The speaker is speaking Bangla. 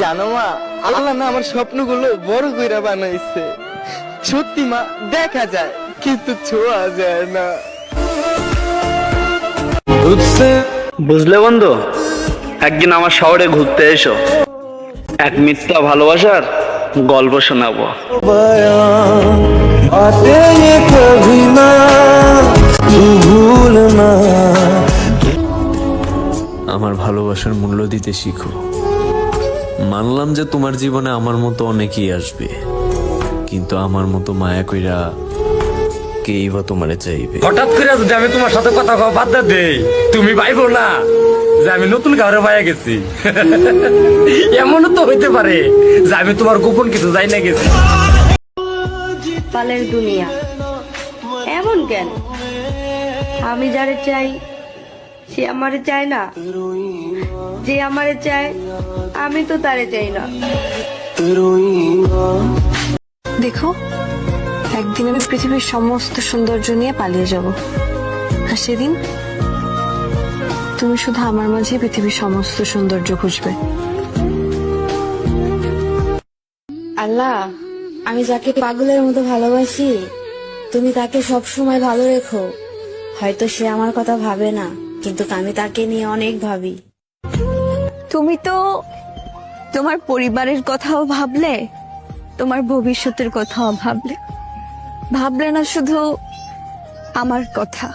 জানো মা আল্লাহ না আমার স্বপ্নগুলো বড় কইরা বানাইছে। সত্যি মা দেখা যায় কিন্তু ছোঁয়া যায় না। বুঝলে বন্ধু একদিন আমার শহরে ঘুরতে এসো। এক মিথ্যা ভালোবাসার গল্প শোনাবো। আমার ভালোবাসার মূল্য দিতে শিখো। মানলাম যে তোমার জীবনে আমার মতো অনেকেই আসবে। কিন্তু আমার মতো মায়া কইরা কেই বা তোমারে চাইবে? হঠাৎ করে যদি আমি তোমার সাথে কথা কওয়া বাদ দেই তুমি ভাইবো না যে আমি নতুন ঘরে পাইয়া গেছি। এমনও তো হইতে পারে যে আমি তোমার গোপন কিছু যাই না গেছি। পালের দুনিয়া। এমন কেন? আমি যারে চাই সে আমারে চায় না। যে আমারে চায় আমি তো তারে চাই না। দেখো একদিন আমি পৃথিবীর সমস্ত সৌন্দর্য নিয়ে পালিয়ে যাব। আর সেদিন তুমি শুধু আমার মাঝে পৃথিবীর সমস্ত সৌন্দর্য খুঁজবে। আল্লাহ আমি যাকে পাগলের মতো ভালোবাসি তুমি তাকে সব সময় ভালো রেখো। হয়তো সে আমার কথা ভাবে না কিন্তু আমি তাকে নিয়ে অনেক ভাবি। তুমি তো তোমার পরিবারের কথাও ভাবলে, তোমার ভবিষ্যতের কথাও ভাবলে। ভাবলে না শুধু আমার কথা।